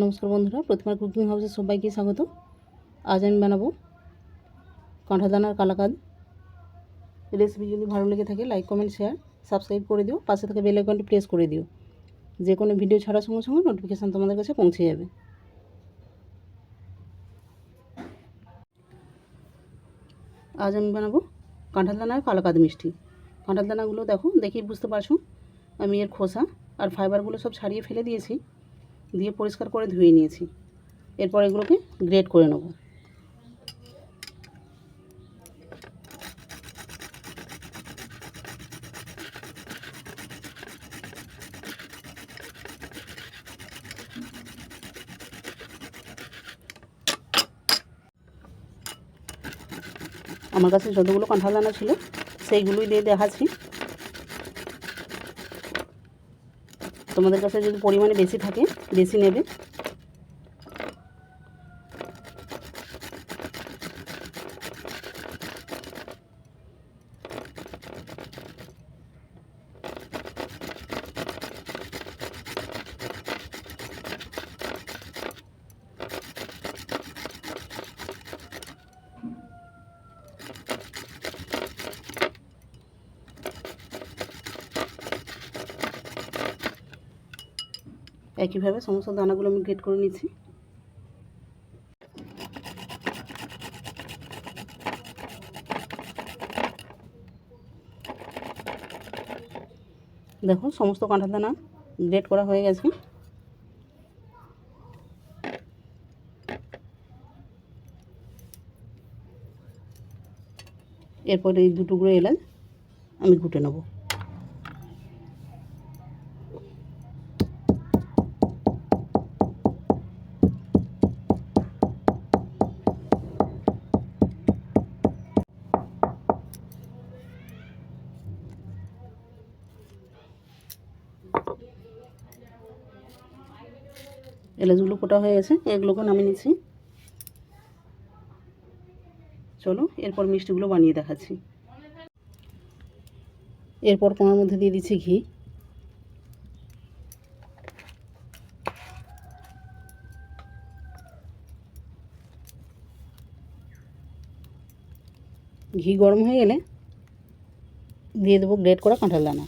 নমস্কার বন্ধুরা প্রতিমার কুকিং হাউসে সবাইকে স্বাগত আজ আমি বানাবো কাঁঠা দানার কালাকাদ। রেসিপি যদি ভালো লেগে থাকে লাইক কমেন্ট শেয়ার সাবস্ক্রাইব করে দিও। পাশে থেকে বেল আইকনটি প্রেস করে দিও। যে কোনো ভিডিও ছাড়ার সঙ্গে সঙ্গে নোটিফিকেশান তোমাদের কাছে পৌঁছে যাবে। আজ আমি বানাবো কাঁঠাল দানার কালাকাদ মিষ্টি। কাঁঠাল দানাগুলো দেখো, দেখেই বুঝতে পারছ, আমি এর খোসা আর ফাইবারগুলো সব ছাড়িয়ে ফেলে দিয়েছি। দিয়ে পরিষ্কার করে ধুয়ে নিয়েছি। এরপর এগুলোকে গ্রেট করে নেব। আমার কাছে যতগুলো কাঁঠাল ছিল, সেইগুলোই দিয়ে দেখাচ্ছি। তোমাদের কাছে যদি পরিমাণে বেশি থাকে বেশি নেবে একইভাবে সমস্ত দানাগুলো আমি গ্রেট করে নিচ্ছি। দেখো সমস্ত কাঁঠাল দানা গ্রেট করা হয়ে গেছে। এরপর এই দুটুকরো এলাচ আমি ঘুটে নেব। এলাচগুলো কোটা হয়ে গেছে, এগুলোকে নামিয়ে নিচ্ছি। চলো, এরপর মিষ্টিগুলো বানিয়ে দেখাচ্ছি। এরপর কোনার মধ্যে দিয়ে দিচ্ছি ঘি। ঘি গরম হয়ে গেলে দিয়ে দেবো গ্রেট করা কাঁঠাল দানা।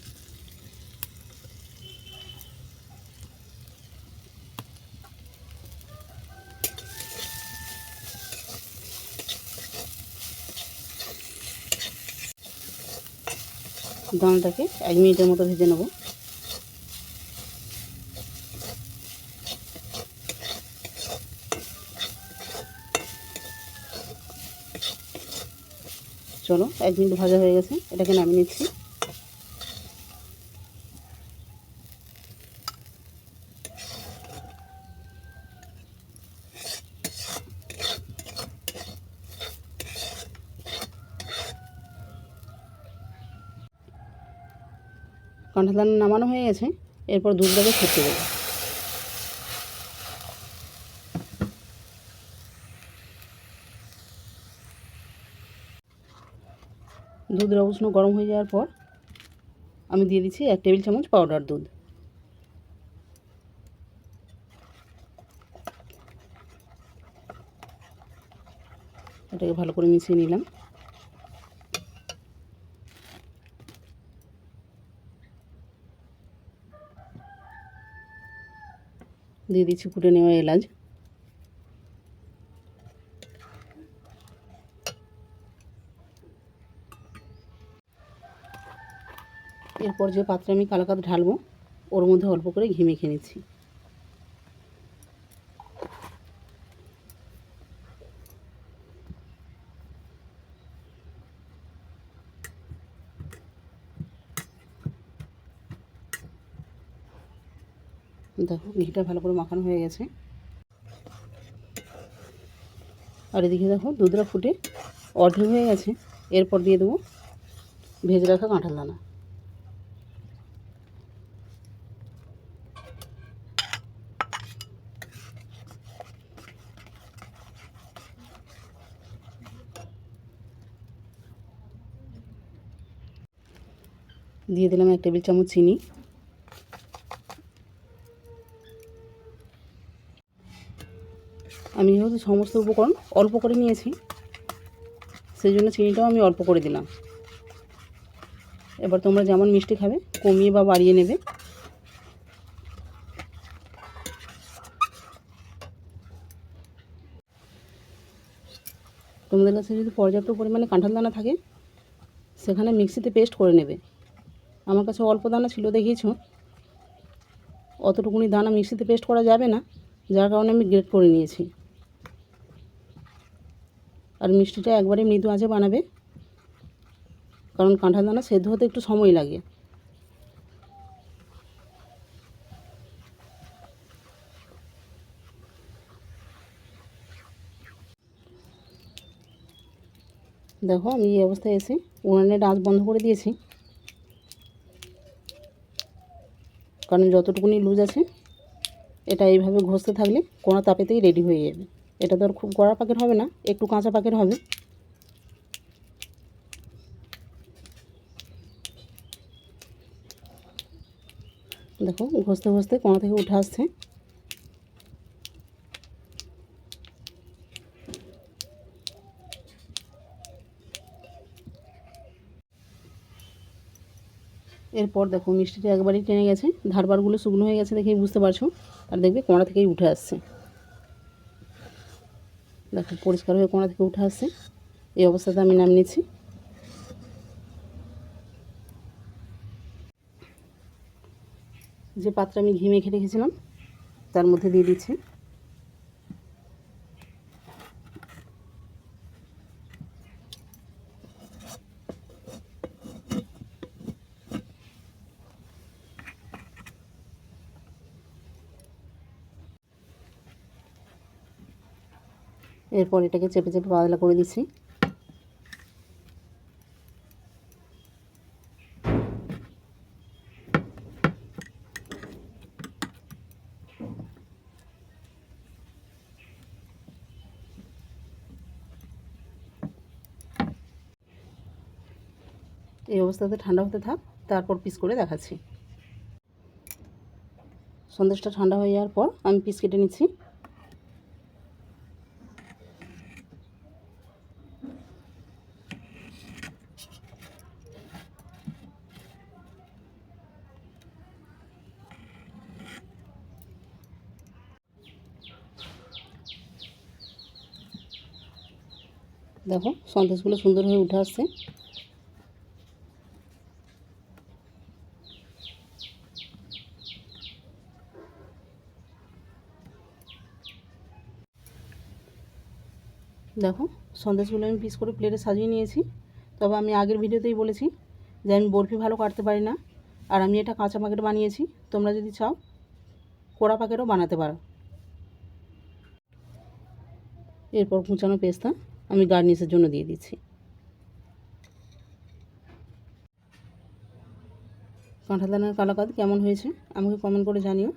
দানাটাকে এক মিনিটের মতো ভেজে নেব। চলো, এক মিনিট ভাজা হয়ে গেছে। এটাকে নামিয়ে নিচ্ছি। কাঁঠাল দানা নামানো হয়ে গেছে, এরপর দুধটাকে ফুটতে দেবো। দুধের উষ্ণ গরম হয়ে যাওয়ার পর আমি দিয়ে দিচ্ছি এক টেবিল চামচ পাউডার দুধ। এটাকে ভালো করে মিশিয়ে নিলাম। দিয়ে দিচ্ছি, ফুটে নেওয়া এলাচ। এরপর যে পাত্রে আমি কালো কালাকাত ঢালবো, ওর মধ্যে অল্প করে ঘি মেখে নিচ্ছি। দেখো, ঘিটা ভালো করে মাখানো হয়ে গেছে। আর এদিকে দেখো দুধটা ফুটে অর্ধেক হয়ে গেছে। এরপর দিয়ে দেবো ভেজে রাখা কাঁঠাল দানা। দিয়ে দিলাম এক টেবিল চামচ চিনি। সমস্ত উপকরণ অল্প করে নিয়েছি। সেই জন্য চিনিটাও আমি অল্প করে দিলাম। এবার তোমরা যেমন মিষ্টি খাবে, কমিয়ে বা বাড়িয়ে নেবে। তোমাদের কাছে যদি পর্যাপ্ত পরিমাণে কাঁঠাল দানা থাকে, সেখানে মিক্সিতে পেস্ট করে নেবে। আমার কাছে অল্প দানা ছিল দেখিয়েছো। অতটুকুনি দানা মিক্সিতে পেস্ট করা যাবে না, যার কারণে আমি গ্রেট করে নিয়েছি। আর মিষ্টিটা একবারে মৃদু আঁচে বানাবে। কারণ কাঁঠাল দানা সেদ্ধ হতে একটু সময় লাগে। দেখো আমি এই অবস্থায় এসে উনানের আঁচ বন্ধ করে দিয়েছি। কারণ যতটুকুনি লুজ আছে, এটা এইভাবে ঘষতে থাকলে কোনো তাপেতেই রেডি হয়ে যাবে। এটা তো আর খুব কড়া পাকের হবে না, একটু কাঁচা পাকের হবে। দেখো, ঘষতে ঘষতে কোনা থেকে উঠে আসছে। এরপর দেখো মিষ্টিটা একবারই টেনে গেছে, ধারবারগুলো শুকনো হয়ে গেছে দেখেই বুঝতে পারছ, আর দেখবে কোঁড়া থেকেই উঠে আসছে। দেখো, পরিষ্কার হয়ে কোনা থেকে উঠে আসে এই অবস্থাতে আমি নাম নিচ্ছি। যে পাত্রে আমি ঘি মেখে রেখেছিলাম, তার মধ্যে দিয়ে দিচ্ছি। এরপর এটাকে চেপে চেপে পাতলা করে দিচ্ছি। এই অবস্থাতে ঠান্ডা হতে থাক, তারপর পিস করে দেখাচ্ছি। সন্দেশটা ঠান্ডা হয়ে যাওয়ার পর আমি পিস কেটে নিচ্ছি। দেখো, সন্দেশগুলো সুন্দর হয়ে উঠে আসছে। দেখো, সন্দেশগুলো আমি পিস করে প্লেটে সাজিয়ে নিয়েছি। তবে আমি আগের ভিডিওতেই বলেছি যে আমি বরফি ভালো কাটতে পারি না, আর আমি এটা কাঁচা প্যাকেট বানিয়েছি। তোমরা যদি চাও, কোড়া প্যাকেটও বানাতে পারো। এরপর কুচানো পেস্তা। আমি গার্নিশের জন্য দিয়ে দিচ্ছি। কাঁঠালদানার কালাকাত কেমন হয়েছে আমাকে কমেন্ট করে জানিও।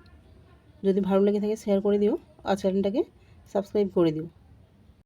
যদি ভালো লেগে থাকে শেয়ার করে দিও। আর চ্যানেলটাকে সাবস্ক্রাইব করে দিও।